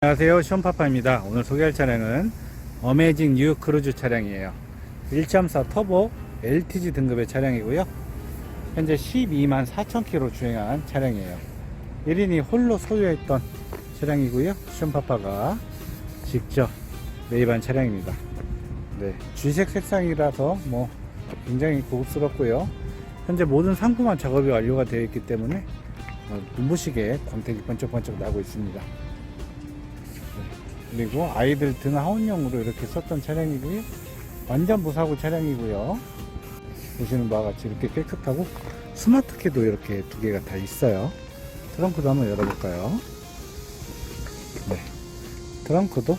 안녕하세요. 시온파파입니다. 오늘 소개할 차량은 어메이징 뉴 크루즈 차량이에요. 1.4 터보 LTG 등급의 차량이고요. 현재 12만 4천 킬로 주행한 차량이에요. 1인이 홀로 소유했던 차량이고요. 시온파파가 직접 매입한 차량입니다. 네, 쥐색 색상이라서 뭐 굉장히 고급스럽고요. 현재 모든 상품화 작업이 완료가 되어 있기 때문에 어, 눈부시게 광택이 번쩍번쩍 나고 있습니다 그리고 아이들 등 하원용으로 이렇게 썼던 차량이고요. 완전 무사고 차량이고요. 보시는 바와 같이 이렇게 깨끗하고 스마트 키도 이렇게 두 개가 다 있어요. 트렁크도 한번 열어볼까요? 네. 트렁크도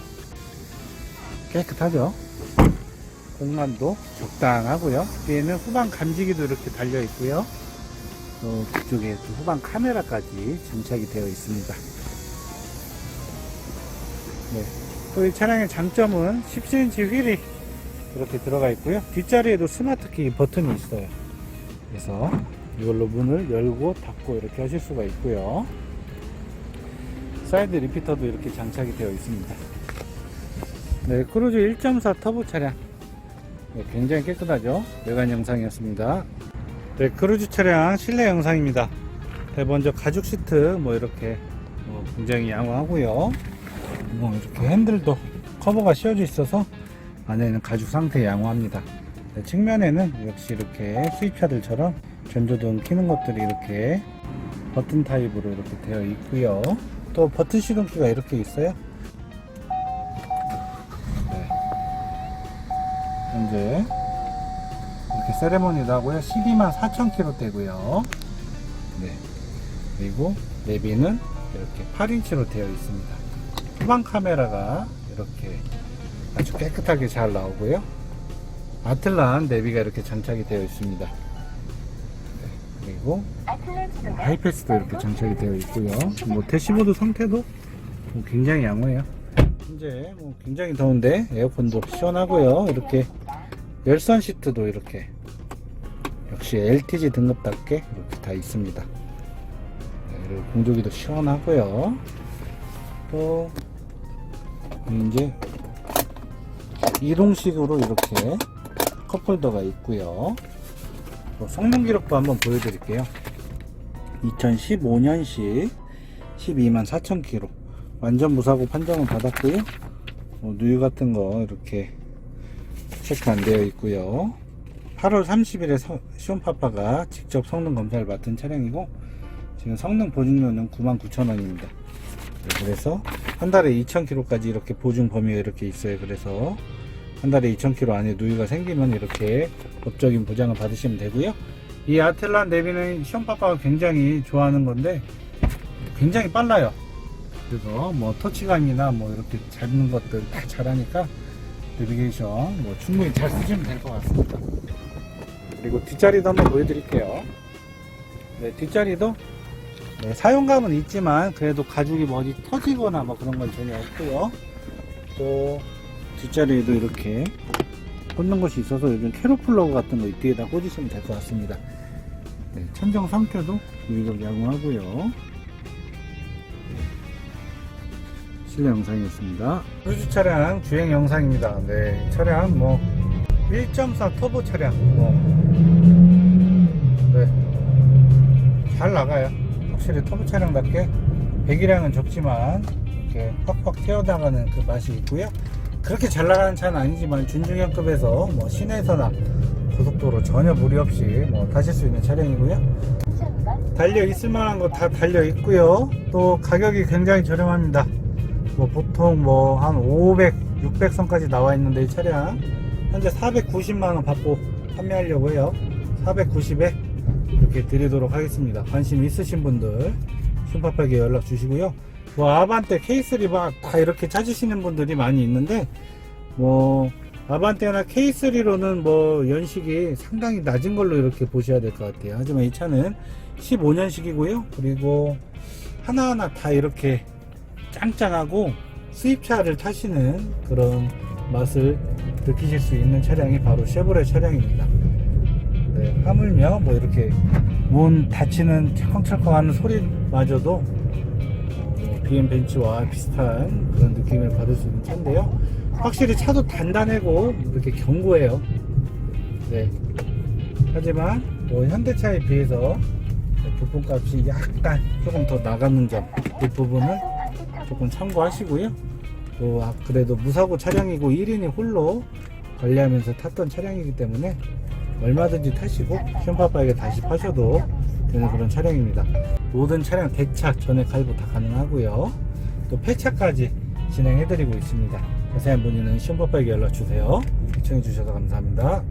깨끗하죠? 공간도 적당하고요. 뒤에는 후방 감지기도 이렇게 달려 있고요. 또 뒤쪽에 또 후방 카메라까지 장착이 되어 있습니다. 네. 또 이 차량의 장점은 17인치 휠이 이렇게 들어가 있고요. 뒷자리에도 스마트키 버튼이 있어요. 그래서 이걸로 문을 열고 닫고 이렇게 하실 수가 있고요. 사이드 리피터도 이렇게 장착이 되어 있습니다. 네, 크루즈 1.4 터보 차량. 네, 굉장히 깨끗하죠? 외관 영상이었습니다. 네, 크루즈 차량 실내 영상입니다. 네, 먼저 가죽 시트 뭐 이렇게 뭐 굉장히 양호하고요. 뭐 이렇게 핸들도 커버가 씌워져 있어서 안에는 가죽 상태 양호합니다. 네, 측면에는 역시 이렇게 수입차들처럼 전조등 켜는 것들이 이렇게 버튼 타입으로 이렇게 되어 있고요. 또 버튼 시동키가 이렇게 있어요. 네. 현재 이렇게 세레모니도 하고요. 12만 4천 킬로대고요. 네. 그리고 내비는 이렇게 8인치로 되어 있습니다. 후방 카메라가 이렇게 아주 깨끗하게 잘 나오고요. 아틀란 내비가 이렇게 장착이 되어 있습니다. 네, 그리고 하이패스도 이렇게 장착이 되어 있고요. 뭐 대시보드 상태도 뭐 굉장히 양호해요. 현재 뭐 굉장히 더운데 에어컨도 시원하고요. 이렇게 열선 시트도 이렇게 역시 LTG 등급답게 이렇게 다 있습니다. 네, 공조기도 시원하고요. 또 이제 이동식으로 이렇게 컵홀더가 있고요. 또 성능 기록도 한번 보여드릴게요. 2015년식 12만 4천 킬로 완전 무사고 판정을 받았고요. 뭐 누유 같은 거 이렇게 체크 안 되어 있고요. 8월 30일에 시온파파가 직접 성능 검사를 맡은 차량이고 지금 성능 보증료는 99,000원입니다. 네, 그래서 한 달에 2,000km까지 이렇게 보증 범위가 이렇게 있어요. 그래서 한 달에 2,000km 안에 누유가 생기면 이렇게 법적인 보장을 받으시면 되고요. 이 아틀란 내비는 시험파파가 굉장히 좋아하는 건데 굉장히 빨라요. 그래서 뭐 터치감이나 뭐 이렇게 잡는 것들 다 잘하니까 내비게이션 뭐 충분히 잘 쓰시면 될 것 같습니다. 그리고 뒷자리도 한번 보여드릴게요. 네, 뒷자리도 네, 사용감은 있지만 그래도 가죽이 뭐 어디 터지거나 뭐 그런 건 전혀 없고요. 또 뒷자리에도 이렇게 꽂는 것이 있어서 요즘 캐로 플러그 같은 거 이때에다 꽂으시면 될 것 같습니다. 네, 천정 상태도 유리적 양호하고요. 네, 실내 영상이었습니다. 크루즈 차량 주행 영상입니다. 네, 이 차량 뭐 1.4 터보 차량 뭐 네, 잘 나가요. 확실히 터보 차량답게 배기량은 적지만 이렇게 팍팍 튀어나가는 그 맛이 있고요. 그렇게 잘 나가는 차는 아니지만 준중형급에서 뭐 시내에서나 고속도로 전혀 무리 없이 뭐 타실 수 있는 차량이고요. 달려 있을 만한 거 다 달려 있고요. 또 가격이 굉장히 저렴합니다. 뭐 보통 뭐 한 500, 600선까지 나와 있는데 이 차량 현재 490만 원 받고 판매하려고 해요. 490에 이렇게 드리도록 하겠습니다. 관심 있으신 분들 슈퍼팍에 연락 주시고요. 뭐 아반떼 K3 막다 이렇게 찾으시는 분들이 많이 있는데 뭐 아반떼나 K3로는 뭐 연식이 상당히 낮은 걸로 이렇게 보셔야 될 것 같아요. 하지만 이 차는 15년식이고요. 그리고 하나하나 다 이렇게 짱짱하고 수입차를 타시는 그런 맛을 느끼실 수 있는 차량이 바로 쉐보레 차량입니다. 네, 하물며 뭐 이렇게 문 닫히는 철컹철컹 하는 소리마저도 어, BM 벤츠와 비슷한 그런 느낌을 받을 수 있는 차인데요. 확실히 차도 단단하고 이렇게 견고해요. 네. 하지만 뭐 현대차에 비해서 부품값이 약간 조금 더 나가는 점, 그 부분은 조금 참고하시고요. 또 아, 그래도 무사고 차량이고 1인이 홀로 관리하면서 탔던 차량이기 때문에 얼마든지 타시고 슌파파에게 다시 파셔도 되는 그런 차량입니다. 모든 차량 대차 전액 할부 다 가능하고요. 또 폐차까지 진행해드리고 있습니다. 자세한 문의는 슌파파에게 연락 주세요. 시청해주셔서 감사합니다.